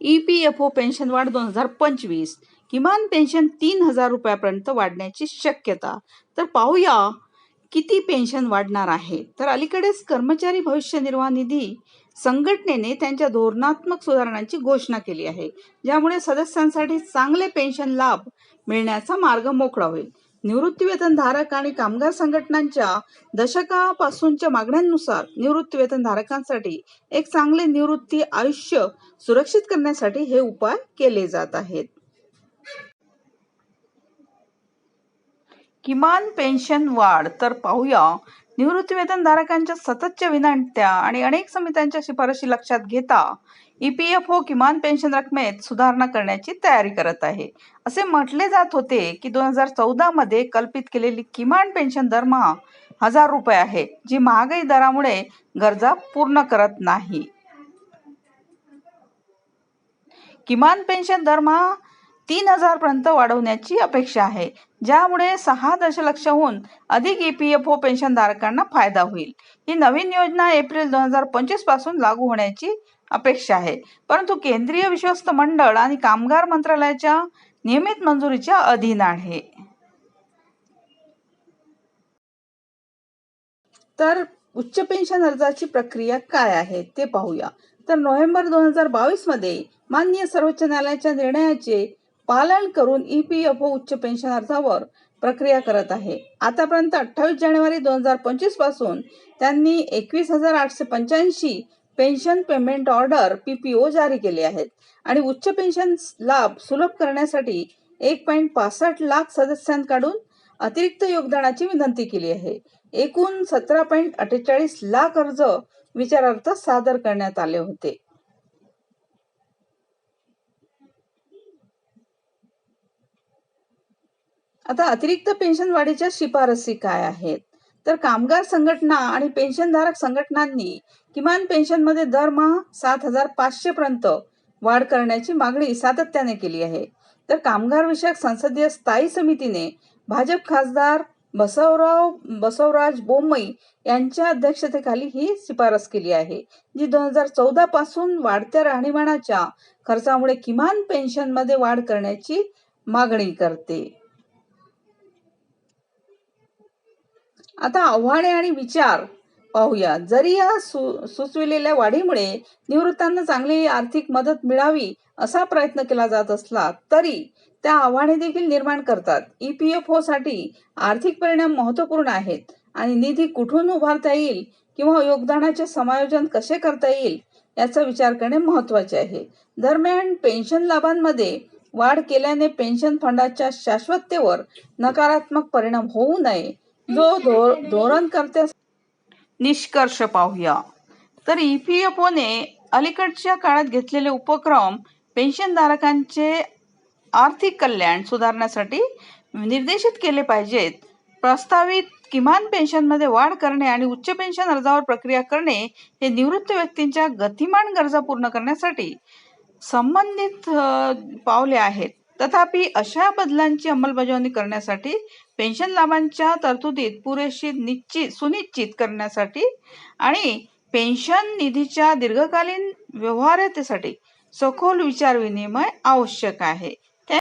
E P F O pension वाढ दोन हजार पंचवीस. किमान पेन्शन तीन हजार रुपयापर्यंत वाढण्याची शक्यता. तर पाहूया किती पेन्शन वाढणार आहे. तर अलीकडेच कर्मचारी भविष्य निर्वाह निधी संघटनेने त्यांच्या धोरणात्मक सुधारणांची घोषणा केली आहे. ज्यामुळे सदस्यांसाठी चांगले पेन्शन लाभ मिळण्याचा मार्ग मोकळा होईल. निवृत्तीवेतन धारक आणि कामगार संघटनांच्या दशकापासूनच्या मागण्यांनुसार निवृत्तीवेतन धारकांसाठी एक चांगले निवृत्ती आयुष्य सुरक्षित करण्यासाठी हे उपाय केले जात आहेत. किमान पेन्शन वाढ तर पाहूया. निवृत्तीवेतन धारकांच्या सततच्या विनंत्या आणि अनेक समित्यांच्या शिफारशी लक्षात घेता ई पी एफ ओ किमान पेन्शन रकमेत सुधारणा करण्याची तयारी करत आहे. असे म्हटले जात होते की दोन हजार चौदा मध्ये कल्पित केलेली किमान पेन्शन दरमहा हजार रुपये आहे जी महागाई दरामुळे गरजा पूर्ण करत नाही. किमान पेन्शन दरमहा तीन हजारपर्यंत वाढवण्याची अपेक्षा आहे. ज्यामुळे सहा दशलक्षहून अधिक ई पी एफ ओ पेन्शनधारकांना फायदा होईल. ही नवीन योजना एप्रिल दोन हजार पंचवीसपासून लागू होण्याची अपेक्षा आहे. परंतु केंद्रीय विश्वस्त मंडळ आणि कामगार मंत्रालयाच्या नियमित मंजुरीच्या अधीन आहे. तर उच्च पेन्शन अर्जाची प्रक्रिया काय आहे ते पाहूया. तर नोव्हेंबर दोन हजार बावीसमध्ये माननीय सर्वोच्च न्यायालयाच्या निर्णयाचे पालन करून ई पी एफ ओ उच्च पेन्शन अर्जावर प्रक्रिया करत आहे. आतापर्यंत अठ्ठावीस जानेवारी दोन हजार पंचवीसपासून त्यांनी एकवीस हजार आठशे पंच्याऐंशी pension payment order P P O जारी केले आहेत आणि उच्च पेन्शन लाभ सुलभ करण्यासाठी एक पॉईंट पासष्ट लाख सदस्यांकडून अतिरिक्त योगदानाची विनंती केली आहे. एकूण सतरा पॉईंट अठ्ठेचाळीस लाख अर्ज विचारार्थ सादर करण्यात आले होते. आता अतिरिक्त पेन्शन वाढीच्या शिफारसी काय आहेत? तर कामगार संघटना आणि पेन्शनधारक संघटनांनी किमान पेन्शनमध्ये दरमहा सात हजार पाचशे पर्यंत वाढ करण्याची मागणी सातत्याने केली आहे. तर कामगार विषयक संसदीय स्थायी समितीने भाजप खासदार बसवराव बसवराज बोम्मई यांच्या अध्यक्षतेखाली ही शिफारस केली आहे जी दोन हजार चौदा पासून वाढत्या राहणीमानाच्या खर्चामुळे किमान पेन्शनमध्ये वाढ करण्याची मागणी करते. आता आव्हाने आणि विचार पाहूया. जरी या सु सुचविलेल्या वाढीमुळे निवृत्तांना चांगली आर्थिक मदत मिळावी असा प्रयत्न केला जात असला तरी त्या आव्हाने देखील निर्माण करतात. ई पी एफ ओसाठी आर्थिक परिणाम महत्त्वपूर्ण आहेत आणि निधी कुठून उभारता येईल किंवा योगदानाचे समायोजन कसे करता येईल याचा विचार करणे महत्त्वाचे आहे. दरम्यान पेन्शन लाभांमध्ये वाढ केल्याने पेन्शन फंडाच्या शाश्वततेवर नकारात्मक परिणाम होऊ नये जो धोरण धोरणकर्त्या निष्कर्ष पाहूया. तर ई पी एफ ओने अलीकडच्या काळात घेतलेले उपक्रम पेन्शनधारकांचे आर्थिक कल्याण सुधारण्यासाठी निर्देशित केले पाहिजेत. प्रस्तावित किमान पेन्शनमध्ये वाढ करणे आणि उच्च पेन्शन अर्जावर प्रक्रिया करणे हे निवृत्त व्यक्तींच्या गतिमान गरजा पूर्ण करण्यासाठी संबंधित पावले आहेत. तथापि अशा बदलांची अंमलबजावणी करण्यासाठी पेन्शन लाभांच्या तरतुदीत पुरेशी निश्चित सुनिश्चित करण्यासाठी आणि पेन्शन निधीच्या दीर्घकालीन व्यवहार्यतेसाठी सखोल विचार विनिमय आवश्यक आहे.